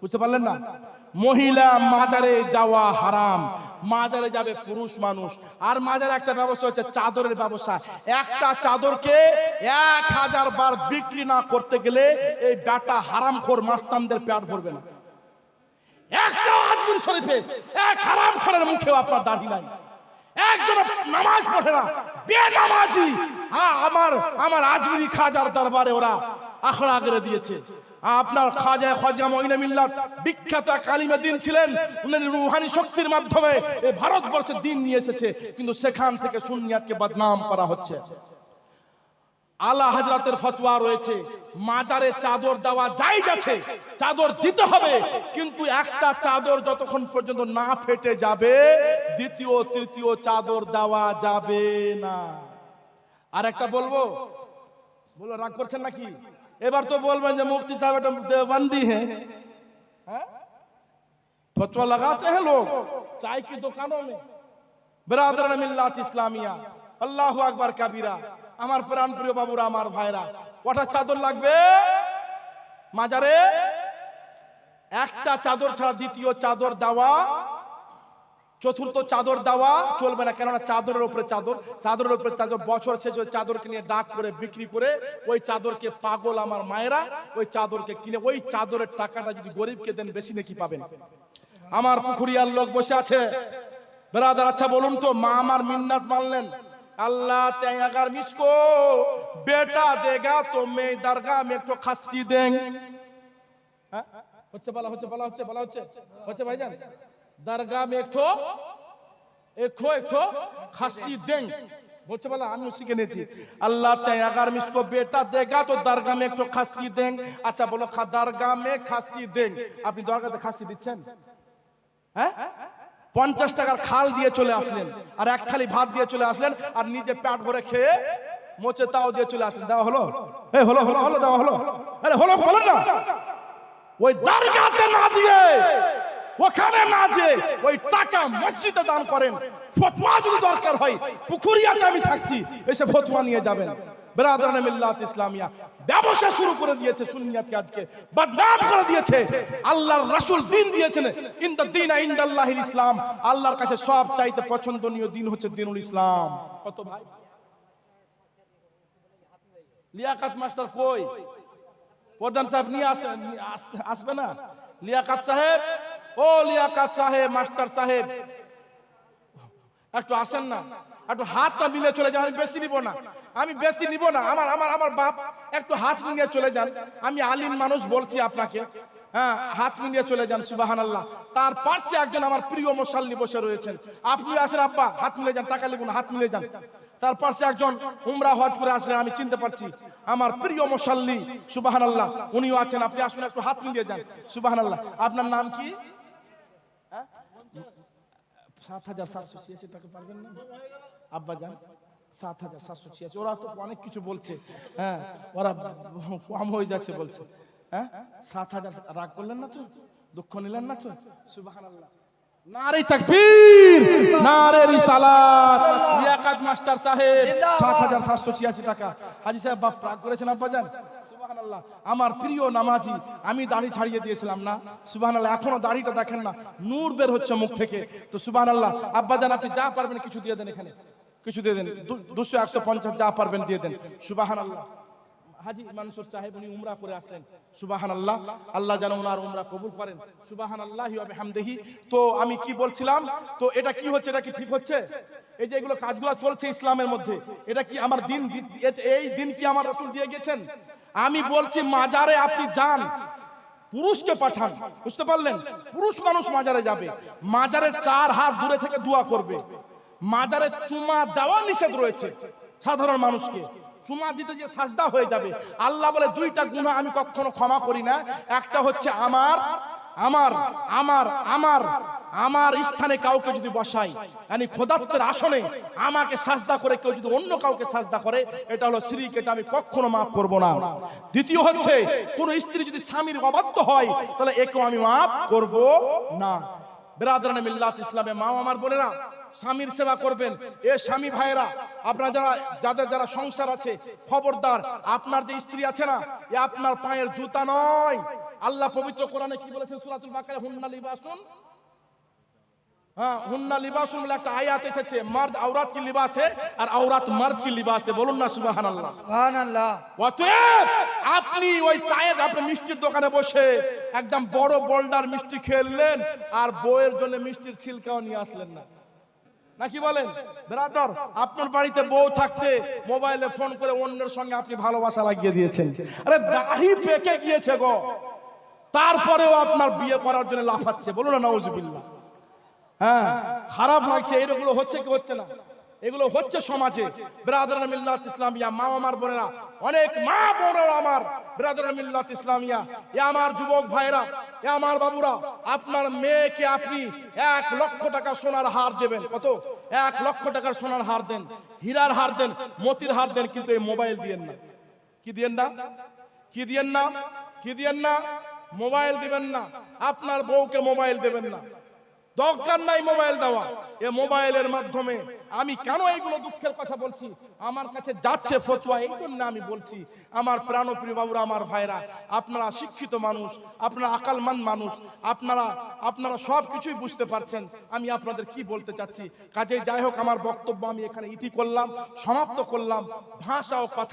বুঝতে পারলেন না? মহিলা মাজারে যাওয়া হারাম। মাজারে যাবে পুরুষ মানুষ। আর মাজারে একটা ব্যবস্থা হচ্ছে চাদরের ব্যবস্থা। একটা চাদরকে এক হাজার বার বিক্রি না করতে গেলে এই ডাটা হারাম খোর মাস্তানদের পেট ভরবে না। একটা আজমির শরীফে এক হারাম খোরের মুখেও আপনার দাড়ি নাই। একজন নামাজ পড়ে না। বেনামাজি। আ- আমার আমার আজমিরি খাজার দরবারে ওরা আখড়া করে দিয়েছে। আপনার খাজা খাজা মঈনা মিল্লাত বিখ্যাত এক আলিমে দিন ছিলেন। উনি রুহানি শক্তির মাধ্যমে এই ভারতবর্ষে দিন নিয়ে এসেছে। কিন্তু সেখান থেকে সুন্নিয়াতকে বদনাম করা হচ্ছে। আলা হাজরাতের ফতোয়া রয়েছে। মাজারে চাদর দেওয়া যাই যাচ্ছে চাদর দিতে হবে। কিন্তু একটা চাদর যতক্ষণ পর্যন্ত না ফেটে যাবে, দ্বিতীয়, তৃতীয় চাদর দেওয়া যাবে না। আর একটা বলব বলো রাগ করছেন নাকি? এবার তো বলবেন যে মুফতি সাহেব এটা দেওবন্দি হ্যাঁ হ্যাঁ? फतवा लगाते हैं लोग चाय की दुकानों में বিরাদরান মিল্লাত ইসলামিয়া আল্লাহু আকবার কাবিরা আমার প্রাণ প্রিয় বাবুরা আমার ভাইরা কটা চাদর লাগবে মাজারে একটা চাদর ছাড়া দ্বিতীয় চাদর দেওয়া চতুর্থ চাদর দেওয়া চলবে না, কেননা চাদরের উপরে চাদর, চাদরের উপরে চাদর বছর শেষে ওই চাদরকে নিয়ে ডাক করে বিক্রি করে ওই চাদরকে পাগল আমার মায়েরা ওই চাদরকে কিনে, ওই চাদরের টাকাটা যদি গরিবকে দেন বেশি নাকি পাবেন? আমার পুকুরিয়ার লোক বসে আছে। বেড়াদার আচ্ছা বলুন তো, মা আমার মিন্নাত মানলেন আল্লাহ তেগার মিসকো, বেটা দেগা তো মেয়ে দরগা মে তো খাসি দেন হ্যাঁ? হচ্ছে বলা হচ্ছে বলা হচ্ছে বলা, হচ্ছে। হচ্ছে ভাইজান? দরগাহ में एक ठो एक ठो एक ठो खस्सी देंगे বলছে বলা আমি শিখে নিয়েছি আল্লাহ তাই अगर मुझको बेटा देगा तो दरगाह में एक ठो खस्सी देंगे আচ্ছা বলো খা দরগাহ में खस्सी देंगे আপনি দরগাতে খাসি দিচ্ছেন হ্যাঁ পঞ্চাশ টাকার খাল দিয়ে চলে আসলেন আর এক থালি ভাত দিয়ে চলে আসলেন আর নিজে পেট ভরে খেয়ে মোচে তাও দিয়ে চলে আসলেন দেওয়া হলো এই হলো হলো হলো দেওয়া হলো আরে হলো বলো না ওই দরগাতে না দিয়ে ওখানে না যে ওই টাকা মসজিদে দান করেন। ফতোয়া যদি দরকার হয় পুকুরিয়াতে আমি থাকছি, এসে ফতোয়া নিয়ে যাবেন। বেরাদারান মিল্লাত ইসলামিয়া। ব্যবসা শুরু করে দিয়েছে সুন্নিয়াতকে আজকে। বদনাম করে দিয়েছে। আল্লাহর রাসূল দিন দিয়েছেন। ইনদা দিন ইনদাল্লাহিল ইসলাম। আল্লাহর কাছে সব চাইতে পছন্দনীয় দিন হচ্ছে দিনুল ইসলাম। কত ভাই? লিয়াকাত মাস্টার কই? প্রধান সাহেব নিয়ে আসে নিয়ে আস- আসবে না? লিয়াকাত সাহেব? ও সাহেব, মাস্টার সাহেব। একটু আসেন না। একটু হাতটা মিলে চলে যান, আমি বেশি নিব না। আমি বেশি নিব না। আমার আমার আমার বাপ একটু হাত মিলিয়ে চলে যান। আমি আলিম মানুষ বলছি আপনাকে। হ্যাঁ হাত মিলিয়ে চলে যান সুবাহান আল্লাহ তার একজন আমার প্রিয় মুসাল্লি বসে রয়েছেন। আপনি আসেন, আব্বা, হাত মিলে যান, টাকা লিখুন হাত মিলে যান। তার পাশে একজন উমরা হজ করে আসলেন, আমি চিনতে পারছি। আমার প্রিয় মুসাল্লি সুবাহান আল্লাহ উনিও আছেন। আপনি আসুন, একটু হাত মিলিয়ে যান সুবাহান আল্লাহ আপনার নাম কি? সাত হাজার সাতশো ছিয়াশি টাকা পারবেন না? আব্বা যান, সাত হাজার সাতশো ছিয়াশি। ওরা তো অনেক কিছু বলছে হ্যাঁ ওরা কম হয়ে যাচ্ছে বলছে হ্যাঁ? সাত হাজার, রাগ করলেন না তো? দুঃখ নিলেন না তো? সুবাহ নারে তাকবীর, নারে রিসালাত। মাস্টার সাহেব। সাত হাজার সাতশো ছিয়াশি টাকা। হাজি সাহেব বাপ রাগ করেছেন আব্বাজান? আমার প্রিয় নামাজি আমি দাড়ি ছাড়িয়ে দিয়েছিলাম না। সুবাহ সুবহানাল্লাহ এখনও দাড়িটা দেখেন না। নূর বের হচ্ছে মুখ থেকে। তো সুবাহ আব্বা জান আপনি যা পারবেন কিছু দিয়ে দেন এখানে। কিছু দিয়ে দেন। দুশো একশো পঞ্চাশ যা পারবেন দিয়ে দেন। সুবহানাল্লাহ। হাজি মানসুর সাহেব উনি উমরা করে আসলেন। সুবাহান আল্লাহ আল্লাহ যেন ওনার উমরা কবুল করেন। সুবাহান আল্লাহ হামদেহি তো আমি কি বলছিলাম? তো এটা কি হচ্ছে, এটা কি ঠিক হচ্ছে? এই যে এগুলো কাজগুলো চলছে ইসলামের মধ্যে, এটা কি আমার দিন এই দিন কি আমার রসুল দিয়ে গেছেন? আমি বলছি, মাজারে আপনি যান, পুরুষকে পাঠান। বুঝতে পারলেন? পুরুষ মানুষ মাজারে যাবে। মাজারের চার হাত দূরে থেকে দোয়া করবে। মাজারে চুমা দেওয়া নিষেধ রয়েছে সাধারণ মানুষকে। চুমা দিতে যে সাজদা হয়ে যাবে। আল্লাহ বলে, দুইটা গুণা আমি কখনো ক্ষমা করি না। একটা হচ্ছে আমার আমার আমার আমার আমার স্থানে কাউকে যদি বসাই মানে খোদাত্তের আসনে আমাকে সাজদা করে, কেউ যদি অন্য কাউকে সাজদা করে, এটা হলো শিরিক, এটা আমি কখনো মাফ করব না। দ্বিতীয় হচ্ছে, কোন স্ত্রী যদি স্বামীর অবাধ্য হয়, তাহলে একেও আমি মাফ করব না। বেরাদারান মিল্লাত ইসলামে মা আমার বোনেরা স্বামীর সেবা করবেন। এ স্বামী ভাইয়েরা আপনারা যারা যাদের যারা সংসার আছে খবরদার আপনার যে স্ত্রী আছে না এ আপনার পায়ের জুতা নয়। আল্লাহ পবিত্র কোরআনে কি বলেছেন? সূরাতুল বাকারা হুন্না লিবাসুন। হ্যাঁ হুন্না লিবাসুন বলে একটা আয়াত এসেছে মার্দ আওরাত কি লিবাসে আর আওরাত মার্দ কি লিবাসে? বলুন না সুবহানাল্লাহ। সুবহানাল্লাহ। অতএব আপনি ওই চায়ের আপনি মিষ্টির দোকানে বসে একদম বড় বোল্ডার মিষ্টি খেললেন আর বউয়ের জন্য মিষ্টির ছিলকাও নিয়ে আসলেন না। নাকি বলেন? ব্রাদার, আপনার বাড়িতে বউ থাকতে মোবাইলে ফোন করে অন্যের সঙ্গে আপনি ভালোবাসা লাগিয়ে দিয়েছেন। আরে দাহি পেকে গিয়েছে গো। তারপরেও আপনার বিয়ে করার জন্য লাফাচ্ছে। বলুন না, নাউজুবিল্লাহ। হ্যাঁ খারাপ লাগছে এইগুলো হচ্ছে কি হচ্ছে না? এগুলো হচ্ছে সমাজে। মিল্লাত ইসলামিয়া, মা আমার বোনেরা, অনেক মা বোনেরা আমার। মিল্লাত ইসলামিয়া, এ আমার যুবক ভাইরা, এ আমার বাবুরা, আপনার মেয়েকে আপনি এক লক্ষ টাকা সোনার হার দেবেন। কত? এক লক্ষ টাকার সোনার হার দেন। হীরার হার দেন, মতির হার দেন, কিন্তু এই মোবাইল দিয়েন না। কি দিয়েন না? কি দিয়েন না? কি দিয়েন না? মোবাইল দিবেন না। আপনার বউকে মোবাইল দেবেন না। দরকার নাই মোবাইল দেওয়া। এ মোবাইলের মাধ্যমে আমি কেন এইগুলো দুঃখের কথা বলছি? আমার কাছে যাচ্ছে ফতোয়া, এই জন্য আমি বলছি, আমার প্রাণপ্রিয় বাবুরা, আমার ভাইরা, আপনারা শিক্ষিত মানুষ, আপনারা আকালমান মানুষ, আপনারা আপনারা সব কিছুই বুঝতে পারছেন। আমি আপনাদের কি বলতে চাচ্ছি? কাজে যাই হোক, আমার বক্তব্য আমি এখানে ইতি করলাম, সমাপ্ত করলাম। ভাষা ও কথা